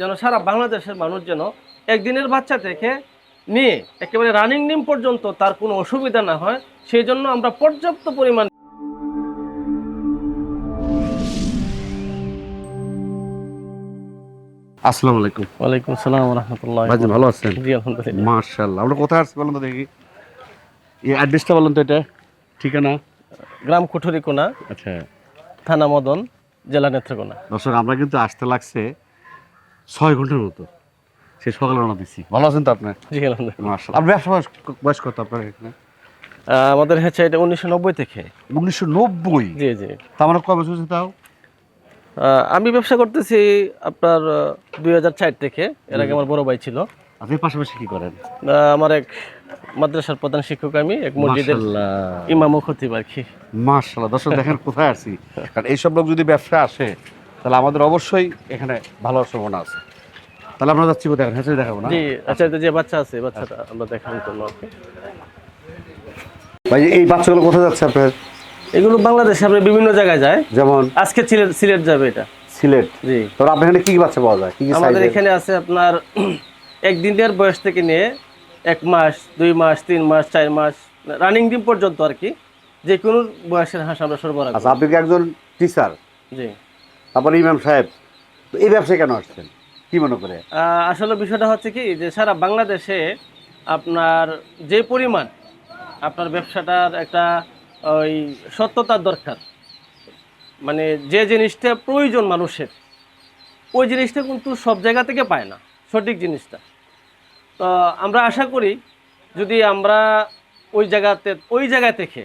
যেন সারা বাংলাদেশের মানুষ যেন একদিনের বাচ্চা থেকে নিয়ে একেবারে রানিং ডিম পর্যন্ত তার কোনো অসুবিধা না হয় সেই জন্য আমরা পর্যাপ্ত পরিমাণ আসসালামু আলাইকুম। ওয়ালাইকুম সালাম রহমতুল্লাহ ভাইজান ভালো আছেন? জি আলহামদুলিল্লাহ। মার্শাল্লাহ আমরা কোথায় আসছি বলুন তো দেখি। এই অ্যাড্রেসটা বলুন তো এটা। ঠিকানা? গ্রাম কুঠুরিকোনা আচ্ছা। থানা মদন জেলা নেত্রকোনা। দর্শক আমরা কিন্তু আসতে লাগছে ছয় ঘণ্টার মতো। সে সকালে রওনা দিচ্ছি ভালো আছেন তো আপনার জি আলহামদুলিল্লাহ। আপনার ব্যবসা বয়স বয়স কত আপনার এখানে? আমাদের হচ্ছে এটা উনিশশো নব্বই থেকে। উনিশশো নব্বই? জি জি। তা আমরা কবে বছর তাও? আমি ব্যবসা করতেছি আপনার দুই হাজার চার থেকে। এর আগে আমার বড় ভাই ছিল। আপনি পাশাপাশি কি করেন? আমার এক মাদ্রাসার প্রধান শিক্ষক আমি এক মসজিদের ইমাম খতিব আর কি। মার্শাল্লাহ দর্শক দেখেন কোথায় আছি। কারণ এইসব লোক যদি ব্যবসা আসে তাহলে আমাদের অবশ্যই এখানে ভালো সম্ভাবনা আছে। তাহলে আমরা যাচ্ছি কোথায়? হ্যাঁ দেখাবো না? জি আচ্ছা যে বাচ্চা আছে বাচ্চাটা আমরা দেখান জন্য আর কি। ভাই এই বাচ্চাগুলো কোথায় যাচ্ছে আপনার? এগুলো বাংলাদেশে আপনি বিভিন্ন জায়গায় যায় যেমন? আজকে সিলেট সিলেট যাবে এটা। সিলেট? জি। তো আপনার এখানে কি কি বাচ্চা পাওয়া যায়? কি কি আমাদের এখানে আছে আপনার একদিনের বয়স থেকে নিয়ে এক মাস দুই মাস তিন মাস চার মাস রানিং ডিম পর্যন্ত আর কি। যে কোনো বয়সের হাঁস আমরা সরবরাহ করি। আচ্ছা আপনি কি একজন টিচার জি। তারপরে ইমাম সাহেব, এই ব্যবসায় কেন আসছেন? কি মনে করে? আসলে বিষয়টা হচ্ছে কি, যে সারা বাংলাদেশে আপনার যে পরিমাণ আপনার ব্যবসাটার একটা ওই সত্যতার দরকার মানে যে জিনিসটা প্রয়োজন মানুষের, ওই জিনিসটা কিন্তু সব জায়গা থেকে পায় না, সঠিক জিনিসটা। তো আমরা আশা করি যদি আমরা ওই জায়গাতে, ওই জায়গা থেকে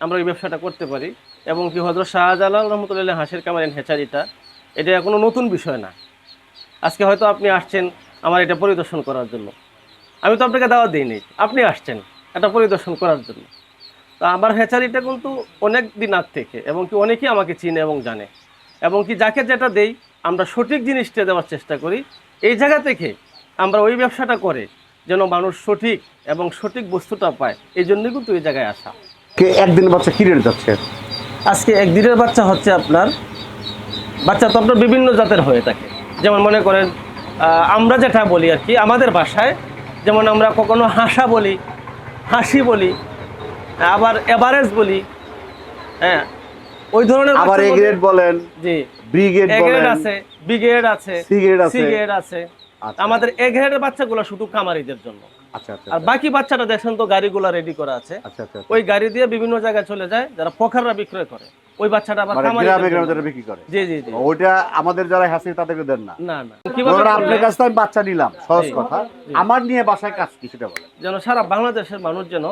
আমরা ওই ব্যবসাটা করতে পারি এবং কি হজরত শাহজালাল রহমতুল্লাহ হাসির কামারেন হেচারিটা, এটা কোনো নতুন বিষয় না। আজকে হয়তো আপনি আসছেন আমার এটা পরিদর্শন করার জন্য। আমি তো আপনাকে দাওয়া দিইনি আপনি আসছেন এটা পরিদর্শন করার জন্য। তা আমার হ্যাচারিটা কিন্তু অনেক দিন আগ থেকে, এবং কি অনেকেই আমাকে চিনে এবং জানে। এবং কি যাকে যেটা দেই, আমরা সঠিক জিনিসটা দেওয়ার চেষ্টা করি। এই জায়গা থেকে আমরা ওই ব্যবসাটা করে যেন মানুষ সঠিক এবং সঠিক বস্তুটা পায়, এই জন্যই কিন্তু এই জায়গায় আসা। একদিন বাচ্চা কি রেট যাচ্ছে? আজকে একদিনের বাচ্চা হচ্ছে আপনার বাচ্চা তো আপনার বিভিন্ন জাতের হয়ে থাকে। যেমন মনে করেন আমরা যেটা বলি আর কি আমাদের ভাষায় যেমন আমরা কখনো হাসা বলি হাসি বলি আবার এভারেজ বলি হ্যাঁ ওই ধরনের আবার এ গ্রেড বলেন জি ব্রিগেড এ গ্রেড বলেন আছে বি গ্রেড আছে সি গ্রেড আছে। সি গ্রেড আছে। আচ্ছা। আমাদের এ গ্রেডের বাচ্চাগুলো শুধু কামারিদের জন্য। আর বাকি বাচ্চাটা দেখেন তো গাড়িগুলো রেডি করা আছে। আচ্ছা আচ্ছা ওই গাড়ি দিয়ে বিভিন্ন জায়গায় চলে যায় যারা পখাররা বিক্রয় করে। ওই বাচ্চাটা আবার গ্রামে গ্রামে যারা বিক্রি করে। জি জি জি। ওইটা আমাদের যারা হাসি তাদেরকে দেন না। না না। ধরুন আপনার কাছ থেকে বাচ্চা নিলাম সহজ কথা। আমার নিয়ে বাসায় কাজ কি সেটা যেন সারা বাংলাদেশের মানুষ যেন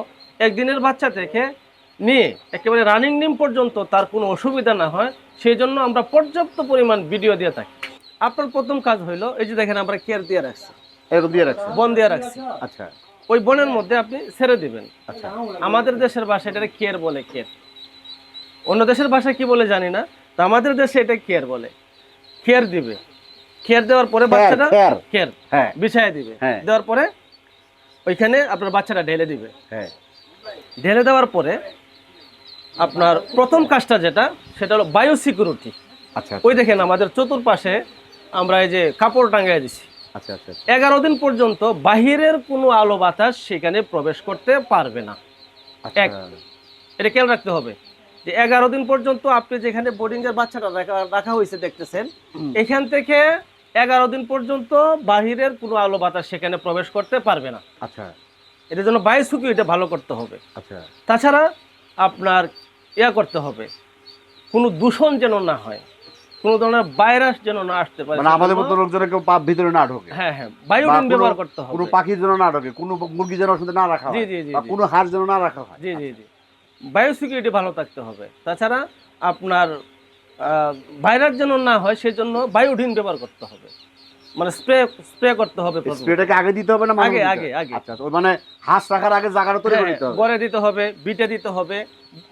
একদিনের বাচ্চা থেকে নিয়ে একেবারে রানিং ডিম পর্যন্ত তার কোনো অসুবিধা না হয় সেই জন্য আমরা পর্যাপ্ত পরিমাণ ভিডিও দিয়ে থাকি। আপনার প্রথম কাজ হইল এই যে দেখেন আমরা কেয়ার দিয়ে রাখছি। এরকম দিয়ে রাখছেন? বন দিয়ে রাখছি। আচ্ছা। ওই বনের মধ্যে আপনি ছেড়ে দিবেন। আচ্ছা। আমাদের দেশের ভাষা এটা কেয়ার বলে কেয়ার অন্য দেশের ভাষা কি বলে জানি না তো আমাদের দেশে এটা কেয়ার বলে। কেয়ার দিবে। কেয়ার দেওয়ার পরে বাচ্চাটা কেয়ার হ্যাঁ। বিছায় দিবে। হ্যাঁ। দেওয়ার পরে ওইখানে আপনার বাচ্চাটা ঢেলে দিবে। হ্যাঁ। ঢেলে দেওয়ার পরে আপনার প্রথম কাজটা যেটা সেটা হলো বায়ো সিকিউরিটি আচ্ছা। ওই দেখেন আমাদের চতুর্পাশে আমরা এই যে কাপড় টাঙ্গাই দিছি। আচ্ছা আচ্ছা আচ্ছা। এগারো দিন পর্যন্ত বাহিরের কোনো আলো বাতাস সেখানে প্রবেশ করতে পারবে না। এক। এটা খেয়াল রাখতে হবে যে এগারো দিন পর্যন্ত আপনি যেখানে বোর্ডিং এর বাচ্চাটা রাখা রাখা হয়েছে দেখতেছেন এখান থেকে এগারো দিন পর্যন্ত বাহিরের কোনো আলো বাতাস সেখানে প্রবেশ করতে পারবে না। আচ্ছা। এটার জন্য বায়ু সিকিউরিটি ভালো করতে হবে। আচ্ছা। তাছাড়া আপনার ইয়া করতে হবে কোনো দূষণ যেন না হয়। কোনো ধরনের ভাইরাস যেন না আসতে পারে মানে আমাদের মতো লোকজনের কেউ পাপ ভিতরে না ঢোকে। হ্যাঁ হ্যাঁ বা ব্যবহার করতে কোনো পাখির জন্য না ঢোকে কোনো মুরগি যেন সাথে না রাখা জি হয় জি জি জি। কোনো হাঁস যেন না রাখা হয়। জি জি জি। বায়ো সিকিউরিটি ভালো থাকতে হবে। তাছাড়া আপনার ভাইরাস যেন না হয় সেই জন্য বায়োডিন ব্যবহার করতে হবে। মানে স্প্রে স্প্রে করতে হবে স্প্রেটাকে আগে দিতে হবে না আগে, আগে, আগে। আচ্ছা মানে হাঁস রাখার আগে জায়গাটা তৈরি করে হ্যাঁ, দিতে হবে। গড়ে দিতে হবে বিটে দিতে হবে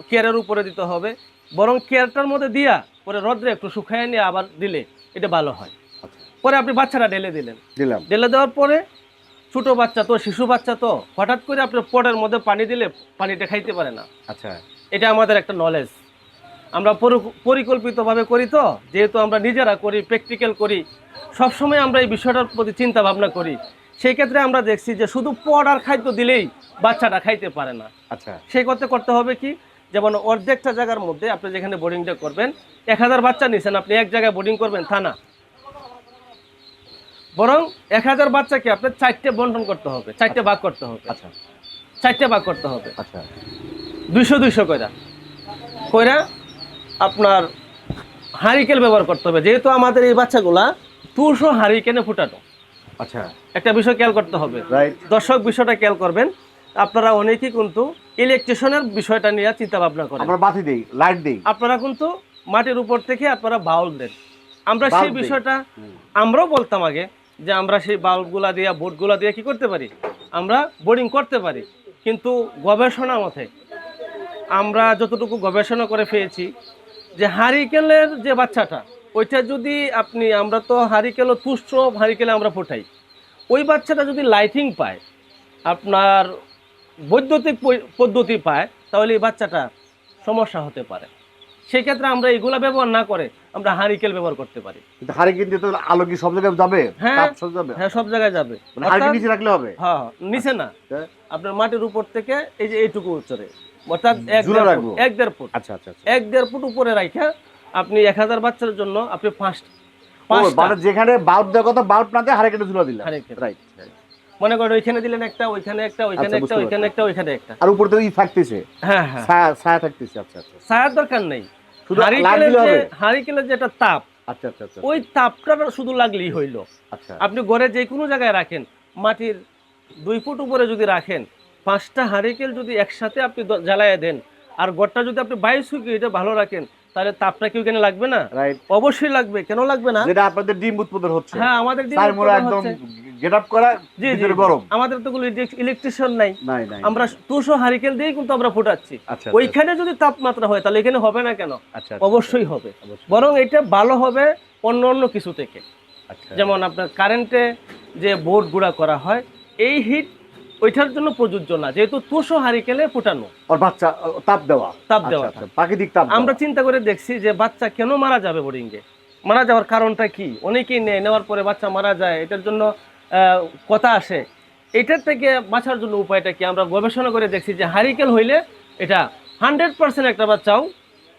কেয়ারের উপরে দিতে হবে বরং কেয়ারটার মধ্যে দিয়া পরে রোদ্রে একটু শুকায় নিয়ে আবার দিলে এটা ভালো হয়। আচ্ছা, পরে আপনি বাচ্চাটা ঢেলে দিলেন। দিলাম। ঢেলে দেওয়ার পরে ছোট বাচ্চা তো শিশু বাচ্চা তো হঠাৎ করে আপনার পটের মধ্যে পানি দিলে পানিটা খাইতে পারে না। আচ্ছা। এটা আমাদের একটা নলেজ আমরা পরিকল্পিতভাবে করি তো যেহেতু আমরা নিজেরা করি প্র্যাকটিক্যাল করি সবসময় আমরা এই বিষয়টার প্রতি চিন্তা ভাবনা করি। সেই ক্ষেত্রে আমরা দেখছি যে শুধু পট আর খাদ্য দিলেই বাচ্চাটা খাইতে পারে না। আচ্ছা। সেই করতে করতে হবে কি যেমন অর্ধেকটা জায়গার মধ্যে আপনি যেখানে বোর্ডিংটা করবেন এক হাজার বাচ্চা নিছেন আপনি এক জায়গায় বোর্ডিং করবেন তা না। বরং এক হাজার বাচ্চাকে আপনার চারটে বন্টন করতে হবে চারটে ভাগ করতে হবে। আচ্ছা। চারটে ভাগ করতে হবে। আচ্ছা। দুইশো দুইশো কইরা। কইরা আপনার হারিকেল ব্যবহার করতে হবে যেহেতু আমাদের এই বাচ্চাগুলা দুশো হারিকেনে ফুটানো। আচ্ছা। একটা বিষয় খেয়াল করতে হবে। রাইট দর্শক বিষয়টা খেয়াল করবেন আপনারা অনেকেই কিন্তু ইলেকট্রিশিয়ানের বিষয়টা নিয়ে চিন্তা ভাবনা করেন। আমরা বাতি দেই লাইট দেই। আপনারা কিন্তু মাটির উপর থেকে আপনারা বাউল দেন। আমরা সেই বিষয়টা আমরাও বলতাম আগে যে আমরা সেই বাল্বগুলা দিয়ে বোর্ডগুলা দিয়ে কি করতে পারি? আমরা বোর্ডিং করতে পারি। কিন্তু গবেষণা মতে আমরা যতটুকু গবেষণা করে পেয়েছি যে হারিকেলের যে বাচ্চাটা ওইটা যদি আপনি আমরা তো হারিকেলও তুষ্ট হারিকেলে আমরা ফোটাই। ওই বাচ্চাটা যদি লাইটিং পায় আপনার বৈদ্যুতিক পদ্ধতি পায় তাহলে এই বাচ্চাটা সমস্যা হতে পারে। সেই ক্ষেত্রে আমরা এগুলা ব্যবহার না করে আমরা হারিকেল ব্যবহার করতে পারি। কিন্তু হারিকেন দিয়ে তো আলো কি সব জায়গায় যাবে? হ্যাঁ। সব যাবে? হ্যাঁ সব জায়গায় যাবে। মানে নিচে রাখলে হবে? হ্যাঁ হ্যাঁ, নিচে না। হ্যাঁ। আপনার মাটির উপর থেকে এই যে এইটুকু উচ্চরে অর্থাৎ এক দেড় ফুট- আচ্ছা আচ্ছা আচ্ছা। এক দেড় ফুট উপরে রাখা আপনি এক হাজার বাচ্চার জন্য আপনি পাঁচটা মানে যেখানে বাল্ব দেওয়ার কথা বাল্ব না দিয়ে হারিকেনে ঝুলা দিলাম। হারিকেন। রাইট মনে করেন ওইখানে দিলেন একটা ওইখানে একটা ওইখানে আচ্ছা, একটা ওইখানে একটা ওইখানে একটা। আর উপর থেকে থাকতেছে? হ্যাঁ হ্যাঁ। ছায়া থাকতেছে আচ্ছা আচ্ছা। ছায়ার দরকার নেই। হারিকেলের যে যেটা তাপ আচ্ছা আচ্ছা আচ্ছা। ওই তাপটা শুধু লাগলেই হইল। আচ্ছা। আপনি ঘরে যে কোনো জায়গায় রাখেন মাটির দুই ফুট উপরে যদি রাখেন পাঁচটা হারিকেল যদি একসাথে আপনি জ্বালায় দেন আর ঘরটা যদি আপনি বাইশ এটা ভালো রাখেন তাহলে তাপটা কি ওখানে লাগবে না? রাইট অবশ্যই লাগবে। কেন লাগবে না? যেটা আপনাদের ডিম উৎপাদন হচ্ছে। হ্যাঁ আমাদের চার একদম গেট আপ করা জি জি গরম। আমাদের তো কোনো ইলেকট্রিশিয়ান নাই। আমরা দুশো হারিকেল দিয়েই কিন্তু আমরা ফুটাচ্ছি। আচ্ছা ওইখানে যদি তাপমাত্রা হয় তাহলে এখানে হবে না কেন? আচ্ছা অবশ্যই হবে। বরং এটা ভালো হবে অন্য অন্য কিছু থেকে। আচ্ছা। যেমন আপনার কারেন্টে যে বোর্ড গুঁড়া করা হয় এই হিট ওইটার জন্য প্রযোজ্য না যেহেতু তুষো হারিকেলে ফুটানো। ওর বাচ্চা তাপ দেওয়া। তাপ আচ্ছা, দেওয়া। আচ্ছা, প্রাকৃতিক তাপ আমরা চিন্তা করে দেখছি যে বাচ্চা কেন মারা যাবে বোর্ডিংয়ে মারা যাওয়ার কারণটা কি? অনেকেই নেয় নেওয়ার পরে বাচ্চা মারা যায় এটার জন্য কথা আসে। এটার থেকে বাঁচার জন্য উপায়টা কি? আমরা গবেষণা করে দেখছি যে হারিকেল হইলে এটা হান্ড্রেড পার্সেন্ট একটা বাচ্চাও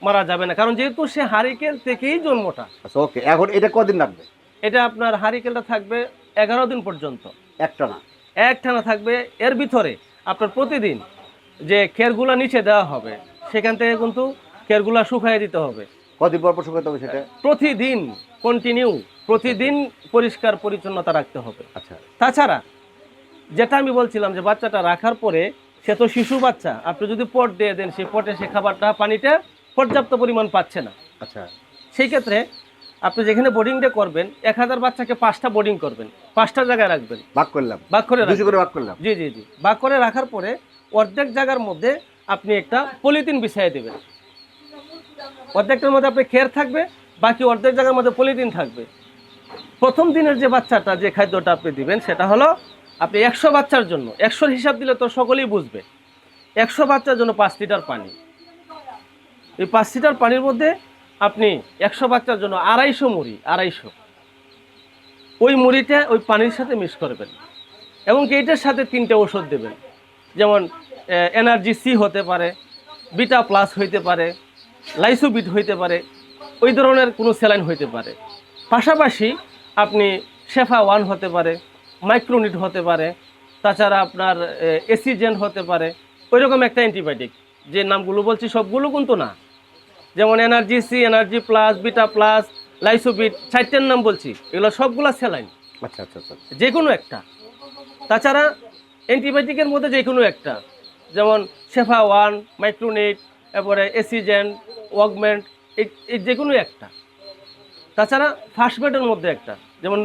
মারা যাবে না কারণ যেহেতু সে হারিকেল থেকেই জন্মটা। আচ্ছা ওকে এখন এটা কদিন লাগবে? এটা আপনার হারিকেলটা থাকবে এগারো দিন পর্যন্ত। একটা না। একটানা থাকবে। এর ভিতরে আপনার প্রতিদিন যে খেরগুলা নিচে দেওয়া হবে সেখান থেকে কিন্তু খেরগুলা শুকাই দিতে হবে। কদিন পর পর শুকাতে হবে সেটা? প্রতিদিন কন্টিনিউ প্রতিদিন পরিষ্কার পরিচ্ছন্নতা রাখতে হবে। আচ্ছা। তাছাড়া যেটা আমি বলছিলাম যে বাচ্চাটা রাখার পরে সে তো শিশু বাচ্চা আপনি যদি পট দিয়ে দেন সেই পটে সে খাবারটা পানিটা পর্যাপ্ত পরিমাণ পাচ্ছে না। আচ্ছা। সেই ক্ষেত্রে আপনি যেখানে বোর্ডিংটা করবেন এক হাজার বাচ্চাকে পাঁচটা বোর্ডিং করবেন পাঁচটা জায়গায় রাখবেন। ভাগ করলাম ভাগ করে করে ভাগ করলাম জি জি জি। ভাগ করে রাখার পরে অর্ধেক জায়গার মধ্যে আপনি একটা পলিথিন বিছাই দেবেন। অর্ধেকটার মধ্যে আপনি খের থাকবে বাকি অর্ধেক জায়গার মধ্যে পলিথিন থাকবে। প্রথম দিনের যে বাচ্চাটা যে খাদ্যটা আপনি দিবেন সেটা হলো আপনি একশো বাচ্চার জন্য একশোর হিসাব দিলে তো সকলেই বুঝবে একশো বাচ্চার জন্য পাঁচ লিটার পানি। এই পাঁচ লিটার পানির মধ্যে আপনি একশো বাচ্চার জন্য আড়াইশো মুড়ি, আড়াইশো। ওই মুড়িটা ওই পানির সাথে মিক্স করবেন এবং কি এটার সাথে তিনটে ওষুধ দেবেন। যেমন এনার্জি সি হতে পারে, বিটা প্লাস হইতে পারে, লাইসোবিট হইতে পারে, ওই ধরনের কোনো স্যালাইন হইতে পারে। পাশাপাশি আপনি শেফা ওয়ান হতে পারে, মাইক্রোনিট হতে পারে, তাছাড়া আপনার এসিজেন হতে পারে ওই রকম একটা অ্যান্টিবায়োটিক। যে নামগুলো বলছি সবগুলো কিন্তু না। যেমন energy C energy plus beta plus লাইসোবিট চারটের নাম বলছি এগুলো সবগুলো স্যালাইন। আচ্ছা আচ্ছা আচ্ছা যে কোনো একটা। তাছাড়া অ্যান্টিবায়োটিকের মধ্যে যে কোনো একটা যেমন শেফা ওয়ান মাইক্রোনেট তারপরে এসিজেন ওয়াগমেন্ট এই যে কোনো একটা। তাছাড়া ফার্স্ট বেডের মধ্যে একটা যেমন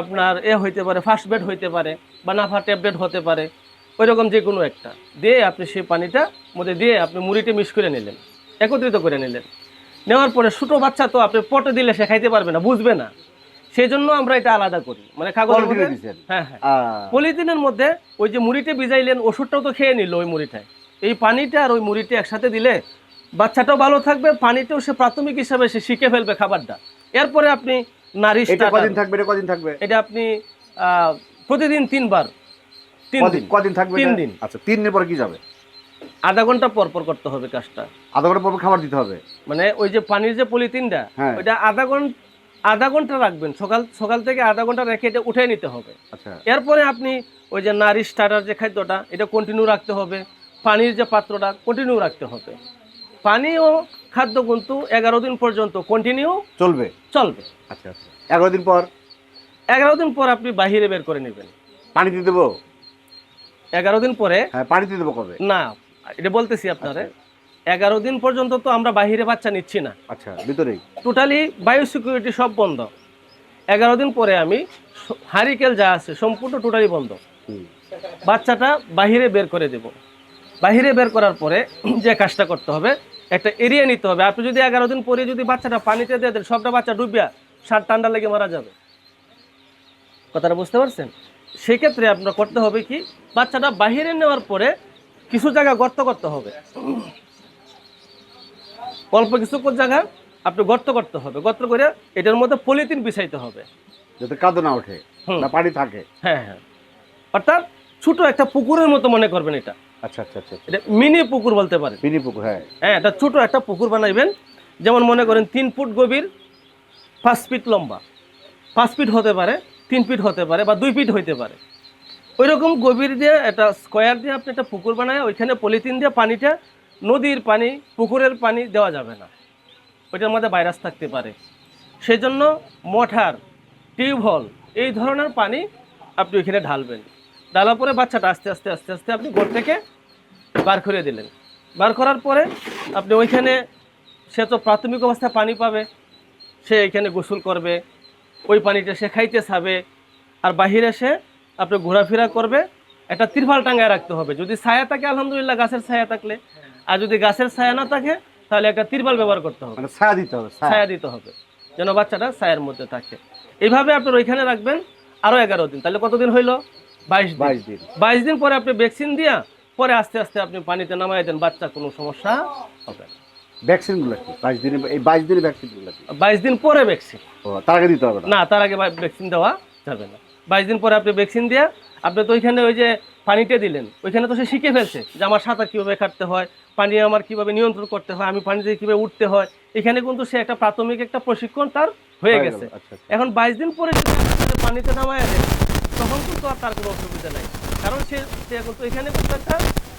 আপনার এ হইতে পারে ফার্স্ট বেড হইতে পারে বা নাফা ট্যাবলেট হতে পারে ওই রকম যে কোনো একটা। দিয়ে আপনি সেই পানিটা মধ্যে দিয়ে আপনি মুড়িতে মিক্স করে নিলেন। একত্রিত করে নিলেন। নেওয়ার পরে ছোটো বাচ্চা তো আপনি পটে দিলে সে খাইতে পারবে না বুঝবে না। সেই জন্য আমরা এটা আলাদা করি। মানে দিছেন? হ্যাঁ হ্যাঁ। পলিথিনের মধ্যে ওই যে মুড়িতে ভিজাইলেন ওষুধটাও তো খেয়ে নিল ওই মুড়িটায়। এই পানিটা আর ওই মুড়িটা একসাথে দিলে বাচ্চাটাও ভালো থাকবে পানিটাও সে প্রাথমিক হিসাবে সে শিখে ফেলবে খাবারটা। এরপরে আপনি নারী কদিন থাকবে এটা কদিন থাকবে? এটা আপনি প্রতিদিন তিনবার। তিন দিন। কদিন থাকবে তিন দিন। আচ্ছা তিন দিন পরে কি যাবে? আধা ঘণ্টা পর পর করতে হবে কাজটা। আধা ঘণ্টা পর খাবার দিতে হবে? মানে ওই যে পানির যে পলিথিনটা হ্যাঁ। ওইটা আধা ঘণ্টা আধা ঘণ্টা রাখবেন। সকাল সকাল থেকে আধা ঘণ্টা রেখে এটা উঠে নিতে হবে। আচ্ছা। এরপরে আপনি ওই যে নারী স্টার্টার যে খাদ্যটা এটা কন্টিনিউ রাখতে হবে। পানির যে পাত্রটা কন্টিনিউ রাখতে হবে। পানি ও খাদ্য কিন্তু এগারো দিন পর্যন্ত কন্টিনিউ চলবে? চলবে। আচ্ছা আচ্ছা। এগারো দিন পর? এগারো দিন পর আপনি বাহিরে বের করে নেবেন। পানি দিয়ে দেবো? এগারো দিন পরে? হ্যাঁ পানি দিয়ে দেবো কবে? না এটা বলতেছি আপনারে এগারো দিন পর্যন্ত তো আমরা বাহিরে বাচ্চা নিচ্ছি না। আচ্ছা ভিতরেই? টোটালি বায়ো সিকিউরিটি সব বন্ধ। এগারো দিন পরে আমি হারিকেল যা আছে সম্পূর্ণ টোটালি বন্ধ। বাচ্চাটা বাহিরে বের করে দেব। বাহিরে বের করার পরে যে কাজটা করতে হবে একটা এরিয়া নিতে হবে। আপনি যদি এগারো দিন পরে যদি বাচ্চাটা পানিতে দিয়ে দেন সবটা বাচ্চা ডুবিয়া সার ঠান্ডা লেগে মারা যাবে। কথাটা বুঝতে পারছেন? সেক্ষেত্রে আপনার করতে হবে কি বাচ্চাটা বাহিরে নেওয়ার পরে কিছু জায়গা গর্ত করতে হবে। অল্প কিছু জায়গা আপনি গর্ত করতে হবে। গর্ত করে এটার মধ্যে পলিথিন বিছাইতে হবে। যাতে কাদো না ওঠে। না পানি থাকে। হ্যাঁ হ্যাঁ। অর্থাৎ ছোট একটা পুকুরের মতো মনে করবেন এটা। আচ্ছা আচ্ছা আচ্ছা আচ্ছা। এটা মিনি পুকুর বলতে পারেন। মিনি পুকুর হ্যাঁ। হ্যাঁ এটা ছোট একটা পুকুর বানাইবেন। যেমন মনে করেন তিন ফুট গভীর পাঁচ ফিট লম্বা। পাঁচ ফিট হতে পারে তিন ফিট হতে পারে বা দুই ফিট হইতে পারে। ওই রকম গভীর দিয়ে একটা স্কোয়ার দিয়ে আপনি একটা পুকুর বানায়, ওইখানে পলিথিন দিয়ে পানিটা নদীর পানি, পুকুরের পানি দেওয়া যাবে না। ওইটার মধ্যে ভাইরাস থাকতে পারে। সেই জন্য মঠার, টিউবওয়েল এই ধরনের পানি আপনি ওইখানে ঢালবেন। ঢালার পরে বাচ্চাটা আস্তে আস্তে আস্তে আস্তে আপনি ঘর থেকে বার করে দিলেন। বার করার পরে আপনি ওইখানে, সে তো প্রাথমিক অবস্থায় পানি পাবে, সে এখানে গোসল করবে, ওই পানিটা সে খাইতে চাবে, আর বাহিরে সে আপনি ঘোরাফেরা করবে একটা তিরফাল টাঙ্গায় রাখতে হবে। যদি ছায়া থাকে আলহামদুলিল্লাহ গাছের ছায়া থাকলে। আর যদি গাছের ছায়া না থাকে তাহলে একটা তিরপাল ব্যবহার করতে হবে। মানে ছায়া দিতে হবে ছায়া। দিতে হবে যেন বাচ্চাটা ছায়ার মধ্যে থাকে। এইভাবে আপনার ওইখানে রাখবেন আরও এগারো দিন। তাহলে কতদিন হইল? বাইশ বাইশ দিন। বাইশ দিন পরে আপনি ভ্যাকসিন দিয়া পরে আস্তে আস্তে আপনি পানিতে নামাই দেন বাচ্চা কোনো সমস্যা হবে না। ভ্যাকসিনগুলো কি? বাইশ দিনে এই বাইশ দিনে ভ্যাকসিনগুলো কি? বাইশ দিন পরে ভ্যাকসিন। ও তার আগে দিতে হবে না? তার আগে ভ্যাকসিন দেওয়া যাবে না। বাইশ দিন পরে আপনি ভ্যাকসিন দিয়ে আপনি তো ওইখানে ওই যে পানিতে দিলেন। ওইখানে তো সে শিখে ফেলছে যে আমার সাঁতার কীভাবে কাটতে হয় পানি আমার কীভাবে নিয়ন্ত্রণ করতে হয় আমি পানিতে কীভাবে উঠতে হয়। এখানে কিন্তু সে একটা প্রাথমিক একটা প্রশিক্ষণ তার হয়ে গেছে। আচ্ছা আচ্ছা। এখন বাইশ দিন পরে পানিতে নামায় দেন তখন কিন্তু আর তার কোনো অসুবিধা নাই। কারণ সে সে কিন্তু এখানে কিন্তু একটা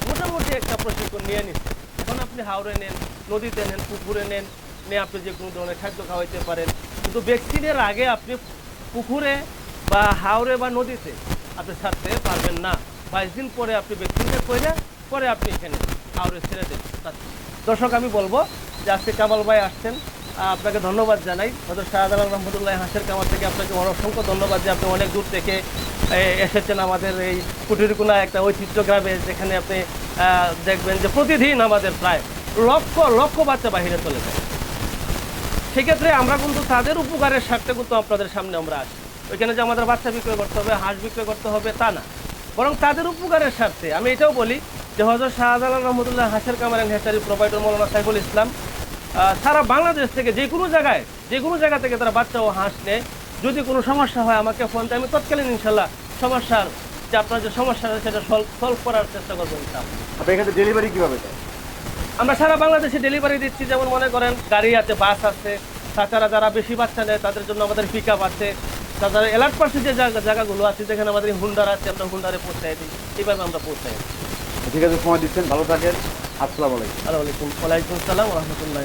মোটামুটি একটা প্রশিক্ষণ নিয়ে নিচ্ছে। এখন আপনি হাওড়ে নেন নদীতে নেন পুকুরে নেন নিয়ে আপনি যে কোনো ধরনের খাদ্য খাওয়াইতে পারেন। কিন্তু ভ্যাকসিনের আগে আপনি পুকুরে বা হাওড়ে বা নদীতে আপনি ছাড়তে পারবেন না। বাইশ দিন পরে আপনি ভ্যাকসিনটা করে পরে আপনি এখানে হাওড়ে ছেড়ে দেন দর্শক, আমি বলব যে আজকে কামাল ভাই আসছেন। আপনাকে ধন্যবাদ জানাই। হয়তো শাহজালাল রহমতুল্লাহ হাসের কামার থেকে আপনাকে অসংখ্য ধন্যবাদ যে আপনি অনেক দূর থেকে এসেছেন আমাদের এই কুটিরকুনা একটা ঐতিহ্য গ্রামে যেখানে আপনি দেখবেন যে প্রতিদিন আমাদের প্রায় লক্ষ লক্ষ বাচ্চা বাহিরে চলে যায়। সেক্ষেত্রে আমরা কিন্তু তাদের উপকারের স্বার্থে কিন্তু আপনাদের সামনে আমরা আসি। ওইখানে যে আমাদের বাচ্চা বিক্রয় করতে হবে হাঁস বিক্রয় করতে হবে তা না। বরং তাদের উপকারের স্বার্থে আমি এটাও বলি যে হজরত শাহজালাল রহমতুল্লাহ হাসের কামার and hatchery provider Maulana Saiful Islam সারা বাংলাদেশ থেকে যে কোনো জায়গায় যে কোনো জায়গা থেকে তারা বাচ্চা ও হাঁস নেয়। যদি কোনো সমস্যা হয় আমাকে ফোন দেয় আমি তৎকালীন ইনশাল্লাহ সমস্যার যে আপনার যে সমস্যা আছে সেটা সলভ সলভ করার চেষ্টা করব ইনশাল্লাহ আপনি এখানে ডেলিভারি কীভাবে আমরা সারা বাংলাদেশে ডেলিভারি দিচ্ছি যেমন মনে করেন গাড়ি আছে বাস আছে তাছাড়া যারা বেশি বাচ্চা নেয় তাদের জন্য আমাদের পিক আপ আছে। তাছাড়া এলার্ট পার্সি যে জায়গা জায়গাগুলো আছে যেখানে আমাদের হুন্ডার আছে আমরা হুন্ডারে পৌঁছাই দিই। এইভাবে আমরা পৌঁছাই। ঠিক আছে সময় দিচ্ছেন ভালো থাকেন। আসসালামু আলাইকুম। আলাইকুম। ওয়ালাইকুম আসসালাম রহমতুল্লাহ